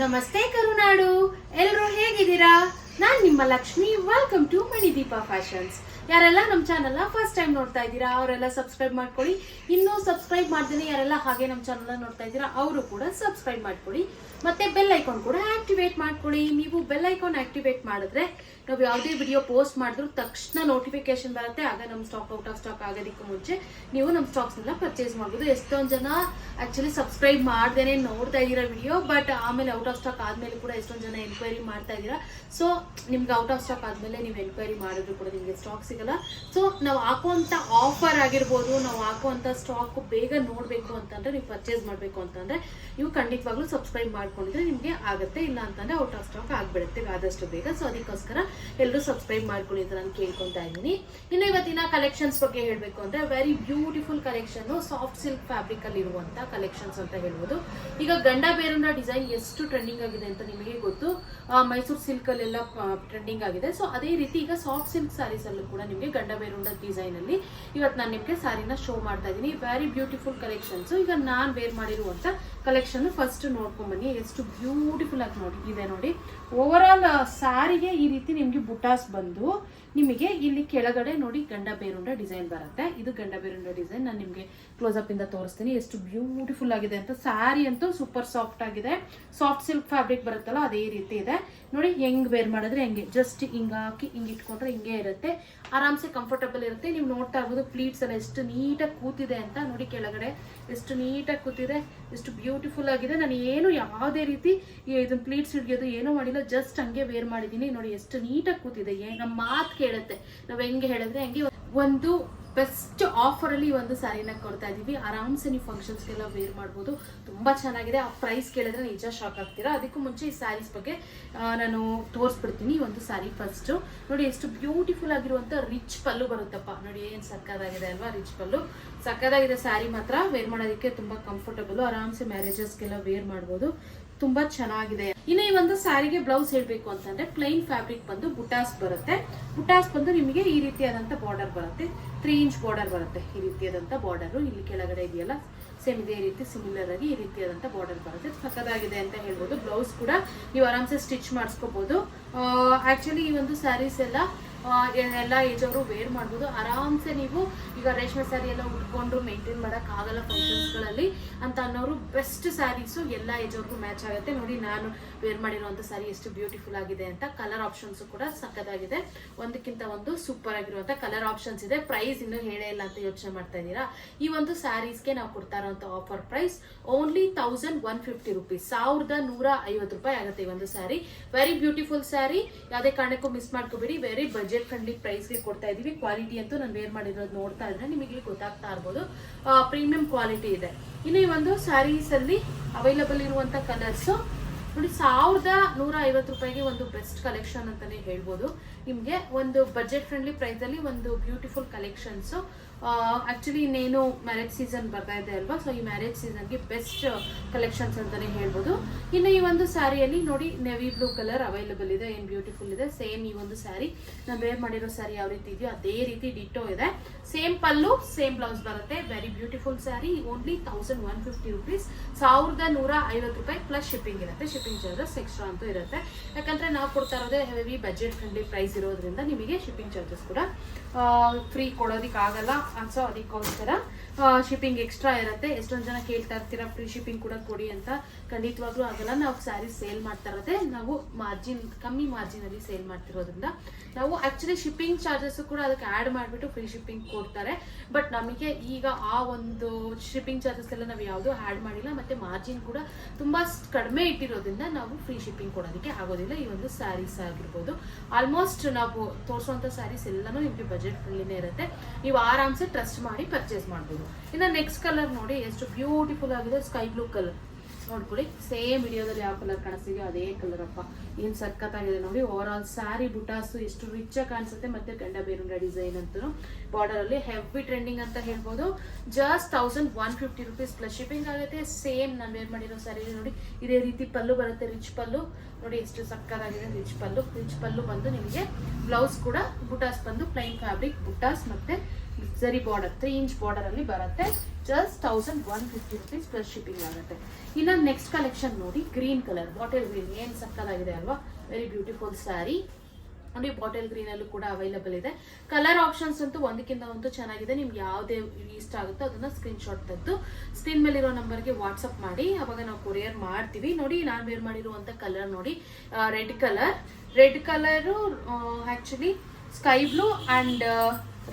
ನಮಸ್ತೆ ಕರುನಾಡು. ಎಲ್ಲರೂ ಹೇಗಿದ್ದೀರಾ? ನಾನ್ ನಿಮ್ಮ Lakshmi. Welcome to Manideepa fashions ಯಾರೆಲ್ಲ ನಮ್ಮ ಚಾನಲ್ ಫಸ್ಟ್ ಟೈಮ್ ನೋಡ್ತಾ ಇದ್ದೀರಾ, ಅವರೆಲ್ಲ ಸಬ್ಸ್ಕ್ರೈಬ್ ಮಾಡ್ಕೊಳ್ಳಿ. ಇನ್ನೂ ಸಬ್ಸ್ಕ್ರೈಬ್ ಮಾಡ್ದೇನೆ ಯಾರೆಲ್ಲ ಹಾಗೆ ನಮ್ಮ ಚಾನಲ್ ನೋಡ್ತಾ ಇದ್ದೀರಾ, ಅವರು ಕೂಡ ಸಬ್ಸ್ಕ್ರೈಬ್ ಮಾಡ್ಕೊಳ್ಳಿ. ಮತ್ತೆ ಬೆಲ್ ಐಕಾನ್ ಕೂಡ ಆಕ್ಟಿವೇಟ್ ಮಾಡ್ಕೊಳ್ಳಿ. ನೀವು ಬೆಲ್ ಐಕಾನ್ ಆಕ್ಟಿವೇಟ್ ಮಾಡಿದ್ರೆ ನಾವು ಯಾವುದೇ ವಿಡಿಯೋ ಪೋಸ್ಟ್ ಮಾಡಿದ್ರು ತಕ್ಷಣ ನೋಟಿಫಿಕೇಶನ್ ಬರುತ್ತೆ. ಆಗ ನಮ್ಮ ಸ್ಟಾಕ್ ಔಟ್ ಆಫ್ ಸ್ಟಾಕ್ ಆಗೋದಕ್ಕೂ ಮುಂಚೆ ನೀವು ನಮ್ಮ ಸ್ಟಾಕ್ಸ್ ಎಲ್ಲ ಪರ್ಚೇಸ್ ಮಾಡ್ಬೋದು. ಎಷ್ಟೊಂದು ಜನ ಆಕ್ಚುಲಿ ಸಬ್ಸ್ಕ್ರೈಬ್ ಮಾಡ್ದೇನೆ ನೋಡ್ತಾ ಇದ್ದೀರಾ ವಿಡಿಯೋ ಬಟ್ ಆಮೇಲೆ ಔಟ್ ಆಫ್ ಸ್ಟಾಕ್ ಆದ್ಮೇಲೆ ಕೂಡ ಎಷ್ಟೊಂದು ಜನ ಎನ್ಕ್ವೈರಿ ಮಾಡ್ತಾ ಇದ್ದೀರಾ. ಸೊ ನಿಮ್ಗೆ ಔಟ್ ಆಫ್ ಸ್ಟಾಕ್ ಆದ್ಮೇಲೆ ನೀವು ಎನ್ಕ್ವೈರಿ ಮಾಡಿದ್ರು ಕೂಡ ನಿಮಗೆ ಸ್ಟಾಕ್ ಸಿಗಲ್ಲ. ಸೊ ನಾವು ಹಾಕುವಂಥ ಆಫರ್ ಆಗಿರ್ಬೋದು, ನಾವು ಹಾಕುವಂಥ ಸ್ಟಾಕ್ ಬೇಗ ನೋಡಬೇಕು ಅಂತಂದ್ರೆ, ನೀವು ಪರ್ಚೇಸ್ ಮಾಡಬೇಕು ಅಂತಂದ್ರೆ, ನೀವು ಖಂಡಿತವಾಗ್ಲೂ ಸಬ್ಸ್ಕ್ರೈಬ್ ಮಾಡ್ಕೊಂಡಿದ್ರೆ ನಿಮ್ಗೆ ಆಗುತ್ತೆ, ಇಲ್ಲ ಅಂತಂದ್ರೆ ಔಟ್ ಆಫ್ ಸ್ಟಾಕ್ ಆಗ್ಬಿಡುತ್ತೆ ಆದಷ್ಟು ಬೇಗ. ಸೊ ಅದಕ್ಕೋಸ್ಕರ ಎಲ್ಲರೂ ಸಬ್ಸ್ಕ್ರೈಬ್ ಮಾಡ್ಕೊಳ್ಳಿ ಅಂತ ನಾನು ಕೇಳ್ಕೊತಾ ಇದ್ದೀನಿ. ಇನ್ನು ಇವತ್ತಿನ ಕಲೆಕ್ಷನ್ಸ್ ಬಗ್ಗೆ ಹೇಳಬೇಕು ಅಂದ್ರೆ very beautiful collection soft silk fabric ಅಲ್ಲಿ ಇರುವಂತ ಕಲೆಕ್ಷನ್ಸ್ ಅಂತ ಹೇಳ್ಬೋದು. ಈಗ ಗಂಡ ಬೇರುಂಡ ಡಿಸೈನ್ ಎಷ್ಟು ಟ್ರೆಂಡಿಂಗ್ ಆಗಿದೆ ಅಂತ ನಿಮಗೆ ಗೊತ್ತು. ಮೈಸೂರ್ ಮೈಸೂರು ಸಿಲ್ಕ್ ಅಲ್ಲೆಲ್ಲ ಟ್ರೆಂಡಿಂಗ್ ಆಗಿದೆ. ಸೊ ಅದೇ ರೀತಿ ಈಗ ಸಾಫ್ಟ್ ಸಿಲ್ಕ್ ಸಾರೀಸ್ ಅಲ್ಲೂ ಕೂಡ ನಿಮಗೆ ಗಂಡ ಡಿಸೈನ್ ಅಲ್ಲಿ ಇವತ್ತು ನಾನು ನಿಮಗೆ ಸ್ಯಾರಿನ ಶೋ ಮಾಡ್ತಾ ಇದ್ದೀನಿ. ವೆರಿ ಬ್ಯೂಟಿಫುಲ್ ಕಲೆಕ್ಷನ್ಸ್ ಈಗ ನಾನು ವೇರ್ ಮಾಡಿರುವಂತ ಕಲೆಕ್ಷನ್ ಫಸ್ಟ್ ನೋಡ್ಕೊಂಡ್ ಬನ್ನಿ. ಎಷ್ಟು ಬ್ಯೂಟಿಫುಲ್ ಆಗಿ ನೋಡಿ ಇದೆ ನೋಡಿ. ಓವರ್ ಆಲ್ ಸ್ಯಾರಿಗೆ ಈ ರೀತಿ ನಿಮ್ಗೆ ಬುಟಾಸ್ ಬಂದು ನಿಮಗೆ ಇಲ್ಲಿ ಕೆಳಗಡೆ ನೋಡಿ ಗಂಡ ಬೇರುಂಡ ಡಿಸೈನ್ ಬರುತ್ತೆ. ಇದು ಗಂಡ ಬೇರುಂಡ ಡಿಸೈನ್ ನಾನು ನಿಮಗೆ ಕ್ಲೋಸ್ ಅಪ್ ಇಂದ ತೋರಿಸ್ತೀನಿ. ಎಷ್ಟು ಬ್ಯೂಟಿಫುಲ್ ಆಗಿದೆ ಅಂತ. ಸ್ಯಾರಿ ಅಂತೂ ಸೂಪರ್ ಸಾಫ್ಟ್ ಆಗಿದೆ. ಸಾಫ್ಟ್ ಸಿಲ್ಕ್ ಫ್ಯಾಬ್ರಿಕ್ ಬರುತ್ತಲ್ಲ, ಅದೇ ರೀತಿ ಇದೆ. ನೋಡಿ, ಹೆಂಗ್ ವೇರ್ ಮಾಡಿದ್ರೆ ಹೆಂಗೆ? ಜಸ್ಟ್ ಹಿಂಗ ಹಾಕಿ, ಹಿಂಗೆ ಇಟ್ಕೊಂಡ್ರೆ ಹಿಂಗೆ ಇರುತ್ತೆ. ಆರಾಮ್ಸೆ ಕಂಫರ್ಟಬಲ್ ಇರುತ್ತೆ. ನೀವು ನೋಡ್ತಾ ಇರ್ಬೋದು ಪ್ಲೀಟ್ಸ್ ಎಲ್ಲ ಎಷ್ಟು ನೀಟಾಗಿ ಕೂತಿದೆ ಅಂತ. ನೋಡಿ, ಕೆಳಗಡೆ ಎಷ್ಟು ನೀಟಾಗಿ ಕೂತಿದೆ. ಎಷ್ಟು ಬ್ಯೂಟಿಫುಲ್ ಆಗಿದೆ. ನಾನು ಏನು ಯಾವುದೇ ರೀತಿ ಇದನ್ನ ಪ್ಲೀಟ್ಸ್ ಹಿಡಿಯೋದು ಏನೂ ಮಾಡಿಲ್ಲ ಜಸ್ಟ್ ಹಂಗೆ ವೇರ್ ಮಾಡಿದ್ದೀನಿ ನೋಡಿ, ಎಷ್ಟು ನೀಟಾಗಿ ಕೂತಿದೆ. ನಮ್ಮ ಮಾತು ಕೇಳುತ್ತೆ. ನಾವು ಹೆಂಗೆ ಹೇಳಿದ್ರೆ ಹಂಗೆ ಒಂದು ಬೆಸ್ಟ್ ಆಫರ್ ಅಲ್ಲಿ ಒಂದು ಸ್ಯಾರಿನ ಕೊಡ್ತಾ ಇದೀವಿ. ಆರಾಮ್ಸೆ ನೀವು ಫಂಕ್ಷನ್ಸ್ಗೆಲ್ಲ ವೇರ್ ಮಾಡ್ಬೋದು. ತುಂಬಾ ಚೆನ್ನಾಗಿದೆ. ಆ ಪ್ರೈಸ್ ಕೇಳಿದ್ರೆ ನಿಜ ಶಾಕ್ ಆಗ್ತೀರಾ. ಅದಕ್ಕೂ ಮುಂಚೆ ಈ ಸ್ಯಾರೀಸ್ ಬಗ್ಗೆ ನಾನು ತೋರಿಸ್ಬಿಡ್ತೀನಿ ಒಂದು ಸ್ಯಾರಿ ಫಸ್ಟ್ ನೋಡಿ, ಎಷ್ಟು ಬ್ಯೂಟಿಫುಲ್ ಆಗಿರುವಂತ ರಿಚ್ ಪಲ್ಲು ಬರುತ್ತಪ್ಪ. ನೋಡಿ, ಏನ್ ಸಕ್ಕದಾಗಿದೆ ಅಲ್ವಾ ರಿಚ್ ಪಲ್ಲು. ಸಕ್ಕದಾಗಿದೆ ಸ್ಯಾರಿ ಮಾತ್ರ. ವೇರ್ ಮಾಡೋದಕ್ಕೆ ತುಂಬಾ ಕಂಫರ್ಟಬಲ್ ಆರಾಮ್ಸೆ ಮ್ಯಾರೇಜಸ್ಗೆಲ್ಲ ವೇರ್ ಮಾಡ್ಬೋದು. ತುಂಬಾ ಚೆನ್ನಾಗಿದೆ. ಇನ್ನು ಈ ಒಂದು ಸ್ಯಾರಿಗೆ ಬ್ಲೌಸ್ ಹೇಳ್ಬೇಕು ಅಂತಂದ್ರೆ ಪ್ಲೈನ್ ಫ್ಯಾಬ್ರಿಕ್ ಬಂದು ಬುಟಾಸ್ ಬರುತ್ತೆ. ಬುಟಾಸ್ ಬಂದು ನಿಮಗೆ ಈ ರೀತಿಯಾದಂತ ಬಾರ್ಡರ್ ಬರುತ್ತೆ. ತ್ರೀ ಇಂಚ್ ಬಾರ್ಡರ್ ಬರುತ್ತೆ ಈ ರೀತಿಯಾದಂತ ಬಾರ್ಡರ್ ಇಲ್ಲಿ ಕೆಳಗಡೆ ಇದೆಯಲ್ಲ ಸೇಮ್ ಇದೇ ರೀತಿ ಸಿಮಿಲರ್ ಆಗಿ ಈ ರೀತಿಯಾದಂತ ಬಾರ್ಡರ್ ಬರುತ್ತೆ. ಸಕ್ಕದಾಗಿದೆ ಅಂತ ಹೇಳ್ಬೋದು. ಬ್ಲೌಸ್ ಕೂಡ ನೀವು ಆರಾಮ್ಸೆ ಸ್ಟಿಚ್ ಮಾಡಿಸ್ಕೋಬಹುದು ಆಕ್ಚುಲಿ ಈ ಒಂದು ಸ್ಯಾರೀಸ್ ಎಲ್ಲ ಎಲ್ಲ ಏಜ್ ಅವರು ವೇರ್ ಮಾಡ್ಬೋದು. ಆರಾಮ್ಸೆ ನೀವು ಈಗ ರೇಷ್ಮೆ ಸ್ಯಾರಿ ಎಲ್ಲ ಉಟ್ಕೊಂಡು ಮೇಂಟೈನ್ ಮಾಡಕ್ ಆಗಲ್ಲ ಫಂಕ್ಷನ್ಸ್ಗಳಲ್ಲಿ ಅಂತ ಅನ್ನೋರು ಬೆಸ್ಟ್ ಸ್ಯಾರೀಸು ಎಲ್ಲ ಏಜ್ ಅವ್ರಿಗೂ ಮ್ಯಾಚ್ ಆಗುತ್ತೆ. ನೋಡಿ, ನಾನು ವೇರ್ ಮಾಡಿರುವಂತ ಸ್ಯಾರಿ ಎಷ್ಟು ಬ್ಯೂಟಿಫುಲ್ ಆಗಿದೆ ಅಂತ. ಕಲರ್ ಆಪ್ಷನ್ಸ್ ಕೂಡ ಸಕ್ಕತ್ತಾಗಿದೆ ಒಂದಕ್ಕಿಂತ ಒಂದು ಸೂಪರ್ ಆಗಿರುವಂತ ಕಲರ್ ಆಪ್ಷನ್ಸ್ ಇದೆ. ಪ್ರೈಸ್ ಇನ್ನೂ ಹೇಳೇ ಇಲ್ಲ ಅಂತ ಯೋಚನೆ ಮಾಡ್ತಾ ಇದ್ದೀರಾ? ಈ ಒಂದು ಸ್ಯಾರೀಸ್ಗೆ ನಾವು ಕೊಡ್ತಾ ಇರುವಂತ offer price only thousand one fifty rupees ಸಾವಿರದ ನೂರ ಐವತ್ತು ರೂಪಾಯಿ ಆಗುತ್ತೆ ಈ ಒಂದು ಸ್ಯಾರಿ ವೆರಿ ಬ್ಯೂಟಿಫುಲ್ ಸ್ಯಾರಿ ಯಾವುದೇ ಕಾರಣಕ್ಕೂ ಮಿಸ್ ಮಾಡ್ಕೋಬೇಡಿ. ವೆರಿ ಬಜೆಟ್ ಫ್ರೆಂಡ್ಲಿ ಪ್ರೈಸ್ಗೆ ಕೊಡ್ತಾ ಇದೀವಿ. ಕ್ವಾಲಿಟಿ ಅಂತೂ ನಾನು ವೇರ್ ಮಾಡಿರೋದು ನೋಡ್ತಾ ಇದ್ರೆ ನಿಮಗೆ ಗೊತ್ತಾಗ್ತಾ ಇರ್ಬೋದು. ಪ್ರೀಮಿಯಂ ಕ್ವಾಲಿಟಿ ಇದೆ. ಇನ್ನು ಈ ಒಂದು ಸ್ಯಾರೀಸಲ್ಲಿ ಅವೈಲಬಲ್ ಇರುವಂತ ಕಲರ್ಸ್ ನೋಡಿ ಸಾವಿರದ ನೂರ ಐವತ್ತು ರೂಪಾಯಿಗೆ ಒಂದು ಬೆಸ್ಟ್ ಕಲೆಕ್ಷನ್ ಅಂತಾನೆ ಹೇಳ್ಬೋದು. ನಿಮಗೆ ಒಂದು ಬಜೆಟ್ ಫ್ರೆಂಡ್ಲಿ ಪ್ರೈಸ್ ಅಲ್ಲಿ ಒಂದು ಬ್ಯೂಟಿಫುಲ್ ಕಲೆಕ್ಷನ್ಸ್ ಆಕ್ಚುಲಿ ಇನ್ನೇನು ಮ್ಯಾರೇಜ್ ಸೀಸನ್ ಬರ್ತಾ ಇದೆ ಅಲ್ವಾ? ಸೊ ಈ ಮ್ಯಾರೇಜ್ ಸೀಸನ್ಗೆ ಬೆಸ್ಟ್ ಕಲೆಕ್ಷನ್ಸ್ ಅಂತಾನೆ ಹೇಳ್ಬೋದು. ಇನ್ನು ಈ ಒಂದು ಸ್ಯಾರಿಯಲ್ಲಿ ನೋಡಿ ನೆವಿ ಬ್ಲೂ ಕಲರ್ ಅವೈಲಬಲ್ ಇದೆ, ಏನು ಬ್ಯೂಟಿಫುಲ್ ಇದೆ. ಸೇಮ್ ಈ ಒಂದು ಸ್ಯಾರಿ ನಾನು ವೇರ್ ಮಾಡಿರೋ ಸ್ಯಾರಿ ಯಾವ ರೀತಿ ಇದೆಯೋ ಅದೇ ರೀತಿ ಡಿಟೋ ಇದೆ. ಸೇಮ್ ಪಲ್ಲು ಸೇಮ್ ಬ್ಲೌಸ್ ಬರುತ್ತೆ. Very beautiful sari only thousand one fifty rupees ಸಾವಿರದ ನೂರ ಐವತ್ತು ರೂಪಾಯಿ ಪ್ಲಸ್ ಶಿಪ್ಪಿಂಗ್ ಇರುತ್ತೆ. ಶಿಪ್ಪಿಂಗ್ ಚಾರ್ಜಸ್ ಎಕ್ಸ್ಟ್ರಾ ಅಂತೂ ಇರುತ್ತೆ. ಯಾಕಂದ್ರೆ ನಾವು ಕೊಡ್ತಾ ಇರೋದೇ ಹೆವಿ ಬಜೆಟ್ ಫ್ರೆಂಡ್ಲಿ ಪ್ರೈಸ್ ಇರೋದ್ರಿಂದ ನಿಮಗೆ ಶಿಪ್ಪಿಂಗ್ ಚಾರ್ಜಸ್ ಕೂಡ ಫ್ರೀ ಕೊಡೋದಕ್ಕಾಗಲ್ಲ. ಸೊ ಅದಕ್ಕೋಸ್ಕರ ಶಿಪ್ಪಿಂಗ್ ಎಕ್ಸ್ಟ್ರಾ ಇರುತ್ತೆ. ಎಷ್ಟೊಂದು ಜನ ಕೇಳ್ತಾ ಇರ್ತೀರಾ ಫ್ರೀ ಶಿಪ್ಪಿಂಗ್ ಕೂಡ ಕೊಡಿ ಅಂತ. ಖಂಡಿತವಾಗ್ಲೂ ಆಗಲ್ಲ. ನಾವು ಸ್ಯಾರಿ ಸೇಲ್ ಮಾಡ್ತಾ ಇರೋದೇ, ನಾವು ಮಾರ್ಜಿನ್ ಕಮ್ಮಿ ಮಾರ್ಜಿನ್ ಅಲ್ಲಿ ಸೇಲ್ ಮಾಡ್ತಿರೋದ್ರಿಂದ. ನಾವು ಆಕ್ಚುಲಿ ಶಿಪ್ಪಿಂಗ್ ಚಾರ್ಜಸ್ ಕೂಡ ಅದಕ್ಕೆ ಆಡ್ ಮಾಡಿಬಿಟ್ಟು ಫ್ರೀ ಶಿಪ್ಪಿಂಗ್ ಕೊಡ್ತಾರೆ. ಬಟ್ ನಮಗೆ ಈಗ ಆ ಒಂದು ಶಿಪ್ಪಿಂಗ್ ಚಾರ್ಜಸ್ ಎಲ್ಲ ನಾವು ಯಾವುದೂ ಆಡ್ ಮಾಡಿಲ್ಲ. ಮತ್ತೆ ಮಾರ್ಜಿನ್ ಕೂಡ ತುಂಬಾ ಕಡಿಮೆ ಇಟ್ಟಿರೋದ್ರಿಂದ ನಾವು ಫ್ರೀ ಶಿಪ್ಪಿಂಗ್ ಕೊಡೋದಕ್ಕೆ ಆಗೋದಿಲ್ಲ. ಈ ಒಂದು ಸ್ಯಾರೀಸ್ ಆಗಿರ್ಬೋದು. ಆಲ್ಮೋಸ್ಟ್ ನಾವು ತೋರಿಸುವಂಥ ಸ್ಯಾರೀಸ್ ಎಲ್ಲನೂ ನಿಮಗೆ ಬಜೆಟ್ ಫ್ರೀನೇ ಇರುತ್ತೆ. ನೀವು ಆರಾಮ್ಸೆ ಟ್ರಸ್ಟ್ ಮಾಡಿ ಪರ್ಚೇಸ್ ಮಾಡ್ಬೋದು. ಇನ್ನು ನೆಕ್ಸ್ಟ್ ಕಲರ್ ನೋಡಿ ಎಷ್ಟು ಬ್ಯೂಟಿಫುಲ್ ಆಗಿದೆ ಸ್ಕೈ ಬ್ಲೂ ಕಲರ್ ನೋಡ್ಕೊಳ್ಳಿ ಸೇಮ್ ವಿಡಿಯೋದಲ್ಲಿ ಯಾವ ಕಲರ್ ಕಾಣಿಸ್ತಿದೆಯೋ ಅದೇ ಕಲರ್ ಅಪ್ಪ. ಏನು ಸಖತ್ತಾಗಿದೆ ನೋಡಿ ಓವರ್ ಆಲ್ ಸ್ಯಾರಿ ಬುಟಾಸು ಎಷ್ಟು ರಿಚ್ ಆಗಿ ಕಾಣಿಸುತ್ತೆ, ಮತ್ತೆ ಗಂಡ ಬೇರುಂಡ ಡಿಸೈನ್ ಅಂತೂ. ಬಾರ್ಡರ್ ಅಲ್ಲಿ ಹೆವಿ ಟ್ರೆಂಡಿಂಗ್ ಅಂತ ಹೇಳ್ಬೋದು. Just thousand one fifty rupees plus shipping ಆಗುತ್ತೆ. ಸೇಮ್ ನಾನು ವೇರ್ ಮಾಡಿರೋ ಸ್ಯಾರಿ ನೋಡಿ, ಇದೇ ರೀತಿ ಪಲ್ಲು ಬರುತ್ತೆ ರಿಚ್ ಪಲ್ಲು. ನೋಡಿ ಎಷ್ಟು ಸಕ್ಕತ್ತಾಗಿದೆ ರಿಚ್ ಪಲ್ಲು. ರಿಚ್ ಪಲ್ಲು ಬಂದು ನಿಮಗೆ ಬ್ಲೌಸ್ ಕೂಡ ಬುಟಾಸ್ ಬಂದು ಪ್ಲೈನ್ ಫ್ಯಾಬ್ರಿಕ್ ಬುಟಾಸ್ ಮತ್ತೆ ಸರಿ ಬಾರ್ಡರ್ ತ್ರೀ ಇಂಚ್ ಬಾರ್ಡರ್ ಅಲ್ಲಿ ಬರುತ್ತೆ. Just thousand one fifty rupees plus shipping ಆಗುತ್ತೆ. ಇನ್ನು ನೆಕ್ಸ್ಟ್ ಕಲೆಕ್ಷನ್ ನೋಡಿ ಗ್ರೀನ್ ಕಲರ್ ಬಾಟಲ್ ಗ್ರೀನ್ ಏನು ಸಕ್ಕಲಾಗಿದೆ ಅಲ್ವಾ? ವೆರಿ ಬ್ಯೂಟಿಫುಲ್ ಸ್ಯಾರಿ ನೋಡಿ ಬಾಟಲ್ ಗ್ರೀನ್ ಅಲ್ಲೂ ಕೂಡ ಅವೈಲಬಲ್ ಇದೆ. ಕಲರ್ ಆಪ್ಷನ್ಸ್ ಅಂತೂ ಒಂದಕ್ಕಿಂತ ಒಂದು ಚೆನ್ನಾಗಿದೆ. ನಿಮ್ಗೆ ಯಾವುದೇ ಇಷ್ಟ ಆಗುತ್ತೋ ಅದನ್ನ ಸ್ಕ್ರೀನ್ ಶಾಟ್ ತೆಗೆದು ಸ್ಕ್ರೀನ್ ಮೇಲಿರೋ ನಂಬರ್ಗೆ ವಾಟ್ಸಪ್ ಮಾಡಿ. ಅವಾಗ ನಾವು ಕೊರಿಯರ್ ಮಾಡ್ತೀವಿ. ನೋಡಿ, ನಾನು ವೇರ್ ಮಾಡಿರುವಂತ ಕಲರ್ ನೋಡಿ. Red colour red colour actually sky blue and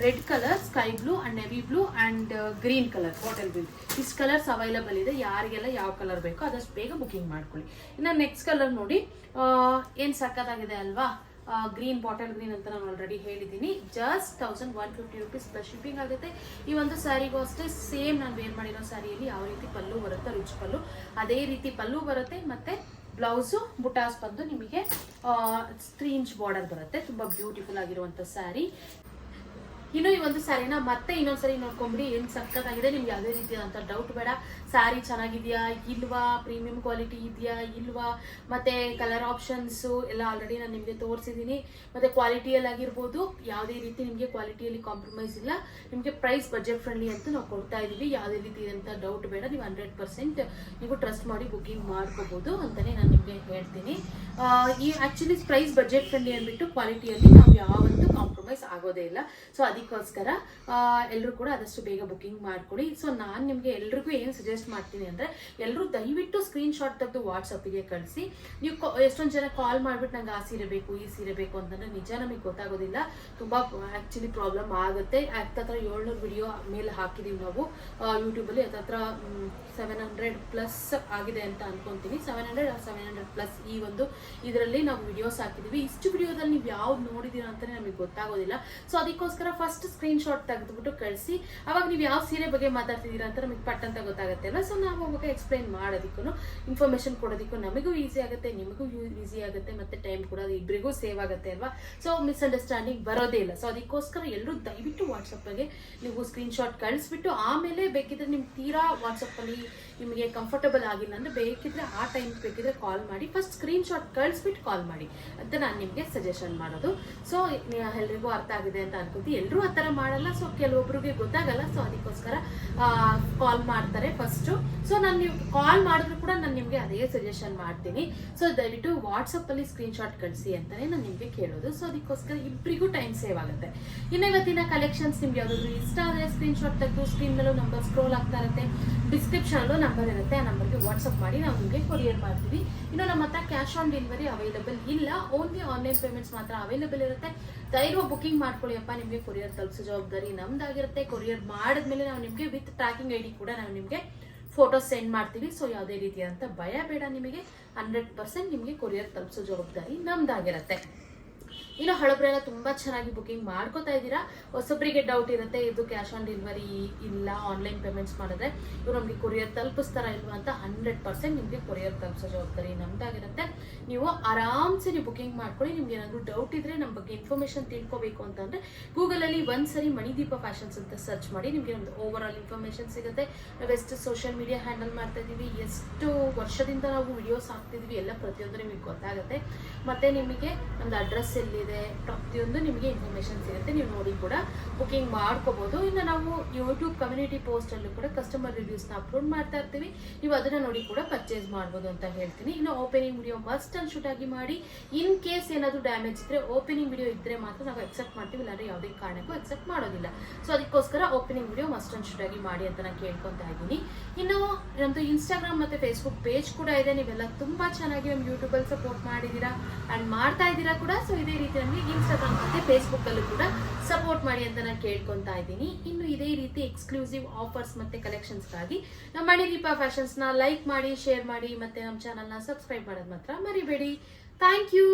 red colour, sky blue and navy blue and green colour bottle bill ಇಷ್ಟು ಕಲರ್ಸ್ ಅವೈಲಬಲ್ ಇದೆ, ಯಾರಿಗೆಲ್ಲ ಯಾವ ಕಲರ್ ಬೇಕೋ ಅದಷ್ಟು ಬೇಗ ಬುಕಿಂಗ್ ಮಾಡ್ಕೊಳ್ಳಿ. ಇನ್ನು ನೆಕ್ಸ್ಟ್ ಕಲರ್ ನೋಡಿ ಏನು ಸಕ್ಕತ್ತಾಗಿದೆ ಅಲ್ವಾ? ಗ್ರೀನ್ ಬಾಟಲ್ ಗ್ರೀನ್ ಅಂತ ನಾನು ಆಲ್ರೆಡಿ ಹೇಳಿದ್ದೀನಿ. Just thousand one fifty rupees plus shipping ಆಗುತ್ತೆ. ಈ ಒಂದು ಸ್ಯಾರಿಗೂ ಅಷ್ಟೇ ಸೇಮ್ ನಾನು ವೇರ್ ಮಾಡಿರೋ ಸ್ಯಾರಿಯಲ್ಲಿ ಯಾವ ರೀತಿ ಪಲ್ಲು ಬರುತ್ತೆ, ರುಚಿ ಪಲ್ಲು, ಅದೇ ರೀತಿ ಪಲ್ಲು ಬರುತ್ತೆ. ಮತ್ತೆ ಬ್ಲೌಸು ಬುಟಾಸ್ ಬಂದು ನಿಮಗೆ ತ್ರೀ ಇಂಚ್ ಬಾರ್ಡರ್ ಬರುತ್ತೆ. ತುಂಬ ಬ್ಯೂಟಿಫುಲ್ ಆಗಿರುವಂಥ ಸ್ಯಾರಿ. ಇನ್ನು ಈ ಒಂದು ಸ್ಯಾರಿನ ಮತ್ತೆ ಇನ್ನೊಂದ್ಸರಿ ನೋಡ್ಕೊಂಬಿಡಿ, ಏನ್ ಸಕ್ಕತ್ತಾಗಿದೆ ನಿಮ್ಗೆ ಯಾವುದೇ ರೀತಿಯಾದಂಥ ಡೌಟ್ ಬೇಡ. ಸ್ಯಾರಿ ಚೆನ್ನಾಗಿದೆಯಾ, ಇಲ್ವಾ ಪ್ರೀಮಿಯಂ ಕ್ವಾಲಿಟಿ ಇದೆಯಾ, ಇಲ್ವಾ, ಮತ್ತೆ ಕಲರ್ ಆಪ್ಷನ್ಸು ಎಲ್ಲ ಆಲ್ರೆಡಿ ನಾನು ನಿಮಗೆ ತೋರಿಸಿದ್ದೀನಿ ಮತ್ತೆ ಕ್ವಾಲಿಟಿಯಲ್ಲಿ ಆಗಿರ್ಬೋದು, ಯಾವುದೇ ರೀತಿ ನಿಮಗೆ ಕ್ವಾಲಿಟಿಯಲ್ಲಿ ಕಾಂಪ್ರಮೈಸ್ ಇಲ್ಲ. ನಿಮಗೆ ಪ್ರೈಸ್ ಬಜೆಟ್ ಫ್ರೆಂಡ್ಲಿ ಅಂತ ನಾವು ಕೊಡ್ತಾ ಇದೀವಿ. ಯಾವುದೇ ರೀತಿ ಅಂತ ಡೌಟ್ ಬೇಡ. ನೀವು ಹಂಡ್ರೆಡ್ ಪರ್ಸೆಂಟ್ ನೀವು ಟ್ರಸ್ಟ್ ಮಾಡಿ ಬುಕಿಂಗ್ ಮಾಡ್ಕೋಬಹುದು ಅಂತಾನೆ ನಾನು ನಿಮಗೆ ಹೇಳ್ತೀನಿ. ಈ ಆಕ್ಚುಲಿ ಪ್ರೈಸ್ ಬಜೆಟ್ ಫ್ರೆಂಡ್ಲಿ ಅಂದ್ಬಿಟ್ಟು ಕ್ವಾಲಿಟಿಯಲ್ಲಿ ನಾವು ಯಾವತ್ತೂ ಕಾಂಪ್ರಮೈಸ್ ಆಗೋದೇ ಇಲ್ಲ. ಸೊ ಅದಕ್ಕೋಸ್ಕರ ಎಲ್ಲರೂ ಕೂಡ ಆದಷ್ಟು ಬೇಗ ಬುಕಿಂಗ್ ಮಾಡ್ಕೊಳ್ಳಿ ಸೊ ನಾನು ನಿಮಗೆ ಎಲ್ರಿಗೂ ಏನು ಸಜೆಸ್ಟ್ ಮಾಡ್ತೀನಿ ಅಂದರೆ ಎಲ್ಲರೂ ದಯವಿಟ್ಟು ಸ್ಕ್ರೀನ್ ಶಾಟ್ ತೆಗೆದು ವಾಟ್ಸಪ್ಪಿಗೆ ಕಳಿಸಿ. ನೀವು ಎಷ್ಟೊಂದು ಜನ ಕಾಲ್ ಮಾಡಿಬಿಟ್ಟು ನಂಗೆ ಆ ಸೀರೆ ಬೇಕು, ಈ ಸೀರೆ ಬೇಕು ಅಂತಂದ್ರೆ ನಿಜ ನಮಗೆ ಗೊತ್ತಾಗೋದಿಲ್ಲ. ತುಂಬ ಆ್ಯಕ್ಚುಲಿ ಪ್ರಾಬ್ಲಮ್ ಆಗುತ್ತೆ. ಹತ್ತತ್ರ ಏಳ್ನೂರು ವಿಡಿಯೋ ಮೇಲೆ ಹಾಕಿದ್ದೀವಿ ನಾವು. ಯೂಟ್ಯೂಬಲ್ಲಿ ಹತ್ತತ್ರ ಸೆವೆನ್ ಹಂಡ್ರೆಡ್ ಪ್ಲಸ್ ಆಗಿದೆ ಅಂತ ಅನ್ಕೊಂತೀನಿ. Seven hundred seven hundred plus ಈ ಒಂದು ಇದರಲ್ಲಿ ನಾವು ವಿಡಿಯೋಸ್ ಹಾಕಿದ್ದೀವಿ ಇಷ್ಟು ವಿಡಿಯೋದಲ್ಲಿ ನೀವು ಯಾವ್ದು ನೋಡಿದ್ದೀರಾ ಅಂತಲೇ ನಮಗೆ ಗೊತ್ತಾಗೋದಿಲ್ಲ. ಸೊ ಅದಕ್ಕೋಸ್ಕರ ಫಸ್ಟ್ ಸ್ಕ್ರೀನ್ ಶಾಟ್ ತೆಗೆದುಬಿಟ್ಟು ಕಳಿಸಿ. ಅವಾಗ ನೀವು ಯಾವ ಸೀರೆ ಬಗ್ಗೆ ಮಾತಾಡ್ತಿದ್ದೀರಾ ಅಂತ ನಮಗೆ ಪಟ್ ಅಂತ ಗೊತ್ತಾಗುತ್ತೆ ಅಲ್ಲ ಸೊ ನಾವು ಅವಾಗ ಎಕ್ಸ್ಪ್ಲೈನ್ ಮಾಡೋದಕ್ಕೂ ಇನ್ಫಾರ್ಮೇಶನ್ ಕೊಡೋದಕ್ಕೂ ನಮಗೂ ಈಸಿ ಆಗುತ್ತೆ, ನಿಮಗೂ ಈಸಿ ಆಗುತ್ತೆ, ಮತ್ತೆ ಟೈಮ್ ಕೂಡ ಇಬ್ಬರಿಗೂ ಸೇವ್ ಆಗುತ್ತೆ ಅಲ್ವಾ? ಸೊ ಮಿಸ್ಅಂಡರ್ಸ್ಟ್ಯಾಂಡಿಂಗ್ ಬರೋದೇ ಇಲ್ಲ. ಸೊ ಅದಕ್ಕೋಸ್ಕರ ಎಲ್ಲರೂ ದಯವಿಟ್ಟು ವಾಟ್ಸಪ್ಗೆ ನೀವು ಸ್ಕ್ರೀನ್ ಶಾಟ್ ಕಳಿಸ್ಬಿಟ್ಟು, ಆಮೇಲೆ ಬೇಕಿದ್ರೆ ನಿಮ್ಗೆ ತೀರಾ ವಾಟ್ಸಪ್ಪಲ್ಲಿ ನಿಮಗೆ ಕಂಫರ್ಟಬಲ್ ಆಗಿಲ್ಲ ಅಂದರೆ ಬೇಕಿದ್ರೆ ಆ ಟೈಮ್ ಬೇಕಿದ್ರೆ ಕಾಲ್ ಮಾಡಿ. ಫಸ್ಟ್ ಸ್ಕ್ರೀನ್ ಶಾಟ್ ಕಳಿಸ್ಬಿಟ್ಟು ಕಾಲ್ ಮಾಡಿ. ಅಂತ ನಾನು ನಿಮಗೆ ಸಜೆಷನ್ ಮಾಡೋದು. ಸೊ ಎಲ್ರಿಗೂ ಅರ್ಥ ಆಗಿದೆ ಅಂತ ಅನ್ಕೊಂತೀನಿ ಎಲ್ಲರೂ ಆ ಥರ ಮಾಡಲ್ಲ. ಸೊ ಕೆಲವೊಬ್ರಿಗೆ ಗೊತ್ತಾಗಲ್ಲ. ಸೊ ಅದಕ್ಕೋಸ್ಕರ ಕಾಲ್ ಮಾಡ್ತಾರೆ ಫಸ್ಟು ಸೊ ನಾನು ನೀವು ಕಾಲ್ ಮಾಡಿದ್ರು ಕೂಡ ನಾನು ನಿಮಗೆ ಅದೇ ಸಜೆಷನ್ ಮಾಡ್ತೀನಿ. ಸೊ ದಯವಿಟ್ಟು ವಾಟ್ಸಪ್ಪಲ್ಲಿ ಸ್ಕ್ರೀನ್ ಶಾಟ್ ಕಳಿಸಿ ಅಂತಾನೆ ನಾನು ನಿಮಗೆ ಕೇಳೋದು. ಸೊ ಅದಕ್ಕೋಸ್ಕರ ಇಬ್ಬರಿಗೂ ಟೈಮ್ ಸೇವ್ ಆಗುತ್ತೆ. ಇನ್ನ ಇವತ್ತಿನ ಕಲೆಕ್ಷನ್ಸ್ ನಿಮ್ಗೆ ಯಾವ್ದಾದ್ರು ಇಷ್ಟ ಆದರೆ ಸ್ಕ್ರೀನ್ ಶಾಟ್ ತೆಗೆದು ಸ್ಕ್ರೀನ್ ಮೇಲೂ ನಂಬರ್ ಸ್ಕ್ರೋಲ್ ಆಗ್ತಾ ಇರುತ್ತೆ. ಡಿಸ್ಕ್ರಿಪ್ಷನಲ್ಲೂ ನಂಬರ್ ಇರುತ್ತೆ, ಆ ನಂಬರ್ಗೆ ವಾಟ್ಸಪ್ ಮಾಡಿ ನಾವು ನಿಮಗೆ ಕೊರಿಯರ್ ಮಾಡ್ತೀವಿ. ಇನ್ನು ನಮ್ಮ ಹತ್ರ ಕ್ಯಾಶ್ ಆನ್ ಡೆಲಿವರಿ ಅವೈಲೇಬಲ್ ಇಲ್ಲ ಓನ್ಲಿ ಆನ್ಲೈನ್ ಪೇಮೆಂಟ್ಸ್ ಮಾತ್ರ ಅವೈಲಬಲ್ ಇರುತ್ತೆ. ಧೈರ್ಯ ಬುಕಿಂಗ್ ಮಾಡ್ಕೊಳ್ಳಿ ಅಪ್ಪ, ನಿಮಗೆ ಕೊರಿಯರ್ ತಲುಪಿಸೋ ಜವಾಬ್ದಾರಿ ನಮ್ದಾಗಿರುತ್ತೆ. ಕೊರಿಯರ್ ಮಾಡಿದ್ಮೇಲೆ ನಾವು ನಿಮಗೆ ವಿತ್ ಟ್ರ್ಯಾಕಿಂಗ್ ಐ ಡಿ ಕೂಡ ನಾವು ನಿಮಗೆ ಫೋಟೋಸ್ ಸೆಂಡ್ ಮಾಡ್ತೀವಿ. ಸೊ ಯಾವುದೇ ರೀತಿಯಾದಂಥ ಭಯ ಬೇಡ ನಿಮಗೆ. ಹಂಡ್ರೆಡ್ ಪರ್ಸೆಂಟ್ ನಿಮಗೆ ಕೊರಿಯರ್ ತಲುಪಿಸೋ ಜವಾಬ್ದಾರಿ ನಮ್ದಾಗಿರುತ್ತೆ. ಇನ್ನು ಹಳಬ್ರೆಲ್ಲ ತುಂಬಾ ಚೆನ್ನಾಗಿ ಬುಕಿಂಗ್ ಮಾಡ್ಕೋತಾ ಇದ್ದೀರಾ? ಹೊಸೊಬ್ಬರಿಗೆ ಡೌಟ್ ಇರುತ್ತೆ, ಇದು ಕ್ಯಾಶ್ ಆನ್ ಡೆಲಿವರಿ ಇಲ್ಲ ಆನ್ಲೈನ್ ಪೇಮೆಂಟ್ಸ್ ಮಾಡಿದ್ರೆ ಇವ್ರು ನಮಗೆ ಕೊರಿಯರ್ ತಲುಪಿಸ್ತಾರ ಇಲ್ವಾ ಅಂತ ಹಂಡ್ರೆಡ್ ಪರ್ಸೆಂಟ್ ನಿಮಗೆ ಕೊರಿಯರ್ ತಲುಪಿಸೋ ಜವಾಬ್ದಾರಿ ನಮ್ದಾಗಿರುತ್ತೆ. ನೀವು ಆರಾಮ್ಸೆ ನೀವು ಬುಕಿಂಗ್ ಮಾಡ್ಕೊಳ್ಳಿ, ನಿಮ್ಗೆ ಏನಾದರೂ ಡೌಟ್ ಇದ್ರೆ ನಮ್ಮ ಬಗ್ಗೆ ಇನ್ಫಾರ್ಮೇಶನ್ ತಿಳ್ಕೊಬೇಕು ಅಂತಂದ್ರೆ ಗೂಗಲಲ್ಲಿ ಒಂದ್ಸರಿ ಮಣಿದೀಪ ಫ್ಯಾಷನ್ಸ್ ಅಂತ ಸರ್ಚ್ ಮಾಡಿ ನಿಮಗೆ ಒಂದು ಓವರ್ ಆಲ್ ಇನ್ಫಾರ್ಮೇಶನ್ ಸಿಗುತ್ತೆ. ನಾವು ಎಷ್ಟು ಸೋಷಿಯಲ್ ಮೀಡಿಯಾ ಹ್ಯಾಂಡಲ್ ಮಾಡ್ತಾ ಇದೀವಿ ಎಷ್ಟು ವರ್ಷದಿಂದ ನಾವು ವಿಡಿಯೋಸ್ ಹಾಕ್ತಿದ್ವಿ ಎಲ್ಲ ಪ್ರತಿಯೊಂದು ನಿಮಗೆ ಗೊತ್ತಾಗುತ್ತೆ. ಮತ್ತೆ ನಿಮಗೆ ನಮ್ದು ಅಡ್ರೆಸ್ ಎಲ್ಲಿದೆ? ಪ್ರತಿಯೊಂದು ನಿಮಗೆ ಇನ್ಫಾರ್ಮೇಶನ್ ಸಿಗುತ್ತೆ. ನೀವು ನೋಡಿ ಕೂಡ ಬುಕಿಂಗ್ ಮಾಡ್ಕೋಬಹುದು ಇನ್ನು ನಾವು ಯೂಟ್ಯೂಬ್ ಕಮ್ಯುನಿಟಿ ಪೋಸ್ಟ್ ಅಲ್ಲೂ ಕೂಡ ಕಸ್ಟಮರ್ ರಿವ್ಯೂಸ್ನ ಅಪ್ಲೋಡ್ ಮಾಡ್ತಾ ಇರ್ತೀವಿ. ನೀವು ಅದನ್ನ ನೋಡಿ ಕೂಡ ಪರ್ಚೇಸ್ ಮಾಡ್ಬೋದು ಅಂತ ಹೇಳ್ತೀನಿ. ಇನ್ನು opening video must and shoot ಆಗಿ ಮಾಡಿ. ಇನ್ ಕೇಸ್ ಏನಾದರೂ ಡ್ಯಾಮೇಜ್ ಇದ್ರೆ ಓಪನಿಂಗ್ ವಿಡಿಯೋ ಇದ್ರೆ ಮಾತ್ರ ನಾವು ಎಕ್ಸೆಪ್ಟ್ ಮಾಡ್ತೀವಿ. ಇಲ್ಲಾಂದ್ರೆ ಯಾವುದೇ ಕಾರಣಕ್ಕೂ ಎಕ್ಸೆಪ್ಟ್ ಮಾಡೋದಿಲ್ಲ. ಸೊ ಅದಕ್ಕೋಸ್ಕರ opening video must and shoot ಆಗಿ ಮಾಡಿ ಅಂತ ನಾನು ಕೇಳ್ಕೊತಾ ಇದ್ದೀನಿ. ಇನ್ನು ನಮ್ದು ಇನ್ಸ್ಟಾಗ್ರಾಮ್ ಮತ್ತೆ ಫೇಸ್ಬುಕ್ ಪೇಜ್ ಕೂಡ ಇದೆ. ನೀವೆಲ್ಲ ತುಂಬಾ ಚೆನ್ನಾಗಿ ನಮ್ಮ ಯೂಟ್ಯೂಬಲ್ಲಿ ಸಪೋರ್ಟ್ ಮಾಡಿದ್ದೀರಾ ಅಂಡ್ ಮಾಡ್ತಾ ಇದ್ದೀರಾ ಕೂಡ. ಸೊ ಇದೇ ರೀತಿ ನಮಗೆ ಇನ್ಸ್ಟಾಗ್ರಾಮ್ ಮತ್ತೆ ಫೇಸ್ಬುಕ್ ಅಲ್ಲೂ ಕೂಡ ಸಪೋರ್ಟ್ ಮಾಡಿ ಅಂತ ನಾನು ಕೇಳ್ಕೊತಾ ಇದ್ದೀನಿ. ಇನ್ನು ಇದೇ ರೀತಿ ಎಕ್ಸ್ಕ್ಲೂಸಿವ್ ಆಫರ್ಸ್ ಮತ್ತೆ ಕಲೆಕ್ಷನ್ಸ್ಗಾಗಿ ನಮ್ಮ ಮಣಿದೀಪ ಫ್ಯಾಷನ್ಸ್ನ ಲೈಕ್ ಮಾಡಿ ಶೇರ್ ಮಾಡಿ ಮತ್ತೆ ನಮ್ಮ ಚಾನಲ್ನ ಸಬ್ಸ್ಕ್ರೈಬ್ ಮಾಡೋದು ಮಾತ್ರ ಮರಿಬೇಡಿ. Thank you